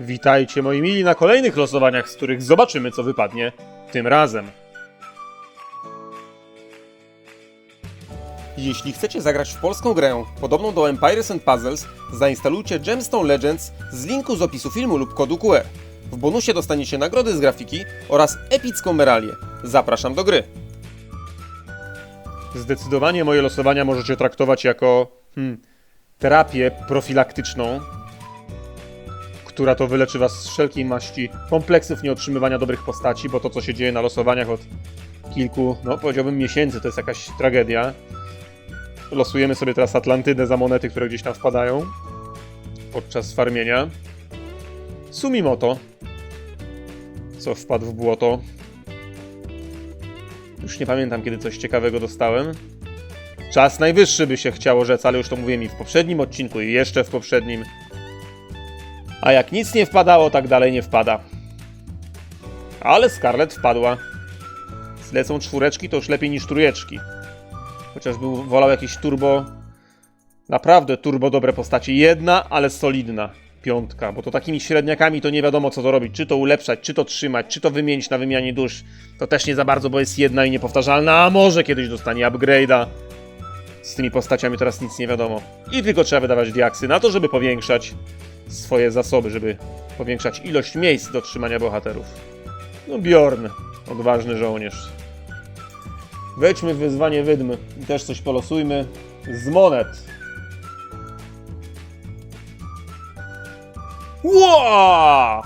Witajcie moi mili na kolejnych losowaniach, z których zobaczymy co wypadnie tym razem. Jeśli chcecie zagrać w polską grę podobną do Empires and Puzzles, zainstalujcie Gemstone Legends z linku z opisu filmu lub kodu QR. W bonusie dostaniecie nagrody z grafiki oraz epicką meralię. Zapraszam do gry. Zdecydowanie moje losowania możecie traktować jako hmm, terapię profilaktyczną, która to wyleczy was z wszelkiej maści kompleksów nieotrzymywania dobrych postaci, bo to, co się dzieje na losowaniach od kilku, no powiedziałbym miesięcy, to jest jakaś tragedia. Losujemy sobie teraz Atlantydę za monety, które gdzieś tam wpadają podczas farmienia. Sumimoto, co wpadł w błoto. Już nie pamiętam, kiedy coś ciekawego dostałem. Czas najwyższy by się chciało rzec, ale już to mówiłem i w poprzednim odcinku, i jeszcze w poprzednim. A jak nic nie wpadało, tak dalej nie wpada. Ale Scarlet wpadła. Zlecą czwóreczki, to już lepiej niż trójeczki. Chociaż był wolał jakieś turbo. Naprawdę turbo dobre postacie. Jedna, ale solidna. Piątka, bo to takimi średniakami to nie wiadomo co to robić. Czy to ulepszać, czy to trzymać, czy to wymienić na wymianie dusz. To też nie za bardzo, bo jest jedna i niepowtarzalna, a może kiedyś dostanie upgrade'a. Z tymi postaciami teraz nic nie wiadomo. I tylko trzeba wydawać diaksy na to, żeby powiększać swoje zasoby, żeby powiększać ilość miejsc do trzymania bohaterów. No Bjorn, odważny żołnierz. Wejdźmy w wyzwanie wydm i też coś polosujmy. Z monet. Ła!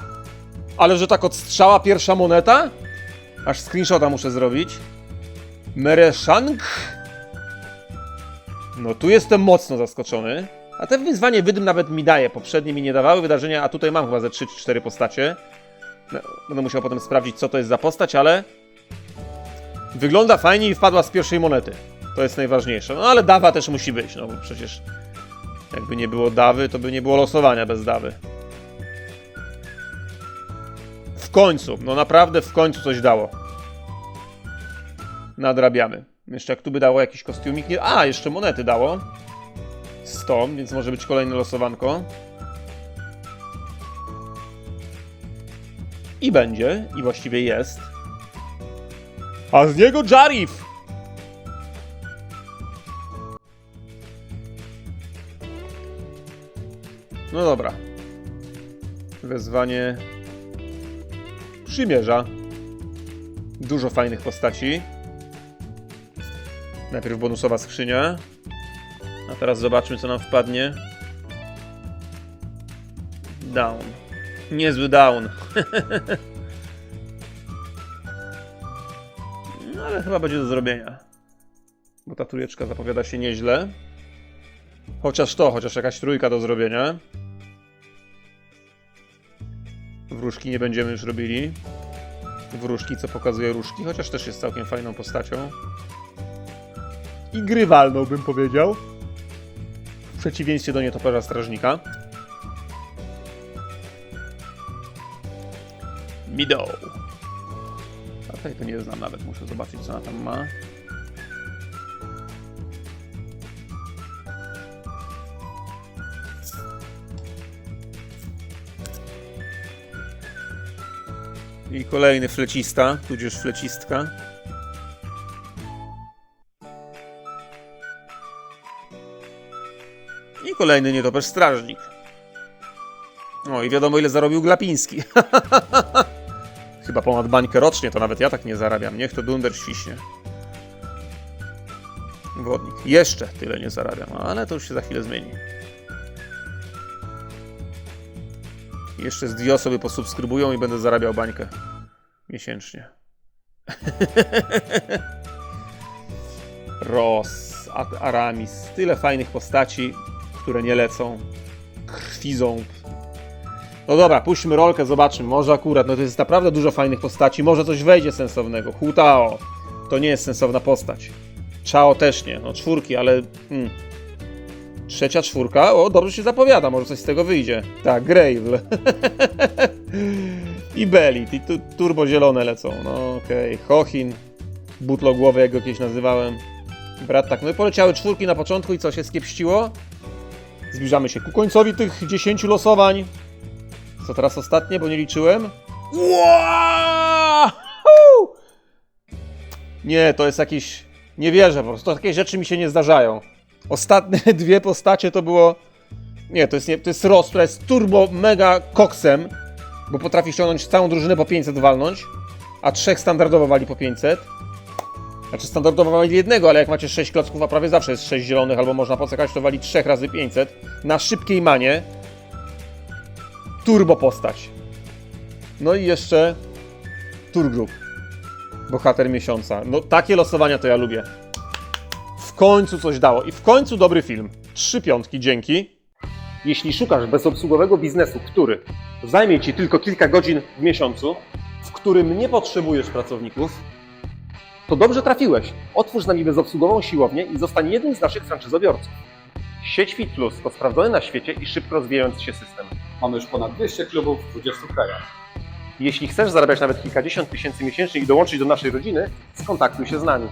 Ale że tak odstrzała pierwsza moneta? Aż screenshota muszę zrobić. Mereszang? No tu jestem mocno zaskoczony. A te wyzwanie wydm nawet mi daje. Poprzednie mi nie dawały wydarzenia, a tutaj mam chyba ze 3 czy 4 postacie. No, Będę musiał potem sprawdzić, co to jest za postać, ale wygląda fajnie i wpadła z pierwszej monety. To jest najważniejsze. No ale dawa też musi być, no bo przecież jakby nie było dawy, to by nie było losowania bez dawy. W końcu, no naprawdę w końcu coś dało. Nadrabiamy. Jeszcze jak tu by dało jakiś kostiumik. Nie... A, jeszcze monety dało. 100, więc może być kolejne losowanko. I będzie, i właściwie jest. A z niego Jarif! No dobra. Wezwanie przymierza. Dużo fajnych postaci. Najpierw bonusowa skrzynia. A teraz zobaczmy, co nam wpadnie. Down. Niezły down. no ale chyba będzie do zrobienia. Bo ta trójeczka zapowiada się nieźle. Chociaż to, chociaż jakaś trójka do zrobienia. Wróżki nie będziemy już robili. Wróżki, co pokazuje różki, chociaż też jest całkiem fajną postacią. I grywalną, bym powiedział. W przeciwieństwie do nietoperza strażnika. Mido. A to nie znam nawet, muszę zobaczyć co ona tam ma. I kolejny flecista, tudzież flecistka. I kolejny nietoperz strażnik. O, i wiadomo ile zarobił Glapiński. Chyba ponad bańkę rocznie, to nawet ja tak nie zarabiam. Niech to dunder świśnie. Wodnik. Jeszcze tyle nie zarabiam, ale to już się za chwilę zmieni. Jeszcze z dwie osoby posubskrybują i będę zarabiał bańkę miesięcznie. Ros, Aramis, tyle fajnych postaci, które nie lecą. Krwiząb. No dobra, puśćmy rolkę, zobaczmy. Może akurat, no to jest naprawdę dużo fajnych postaci. Może coś wejdzie sensownego. Hutao. To nie jest sensowna postać. Chao też nie. No czwórki, ale... Hmm. Trzecia czwórka? O, dobrze się zapowiada. Może coś z tego wyjdzie. Tak, Gravel. I Belit. I tu, turbo zielone lecą. No okej. Hochin. Butlo głowy, jak go kiedyś nazywałem. Brat tak. No i poleciały czwórki na początku i co się skiepściło? Zbliżamy się ku końcowi tych 10 losowań. Co teraz ostatnie, bo nie liczyłem? Wow! Nie, to jest jakiś... Nie wierzę po prostu, takie rzeczy mi się nie zdarzają. Ostatnie dwie postacie to było... Nie, to jest, nie, to jest Ross, która jest turbo mega koksem, bo potrafi ściągnąć całą drużynę po 500 walnąć, a trzech standardowo wali po 500. Znaczy standardowo wali jednego, ale jak macie 6 klocków, a prawie zawsze jest 6 zielonych, albo można pocekać, to wali 3 razy 500. Na szybkiej manie. Turbo postać. No i jeszcze Tour Group. Bohater miesiąca. No takie losowania to ja lubię. W końcu coś dało. I w końcu dobry film. Trzy piątki, dzięki. Jeśli szukasz bezobsługowego biznesu, który zajmie Ci tylko kilka godzin w miesiącu, w którym nie potrzebujesz pracowników, to dobrze trafiłeś. Otwórz z nami bezobsługową siłownię i zostań jednym z naszych franczyzobiorców. Sieć Fit Plus to sprawdzony na świecie i szybko rozwijający się system. Mamy już ponad 200 klubów w 20 krajach. Jeśli chcesz zarabiać nawet kilkadziesiąt tysięcy miesięcznie i dołączyć do naszej rodziny, skontaktuj się z nami.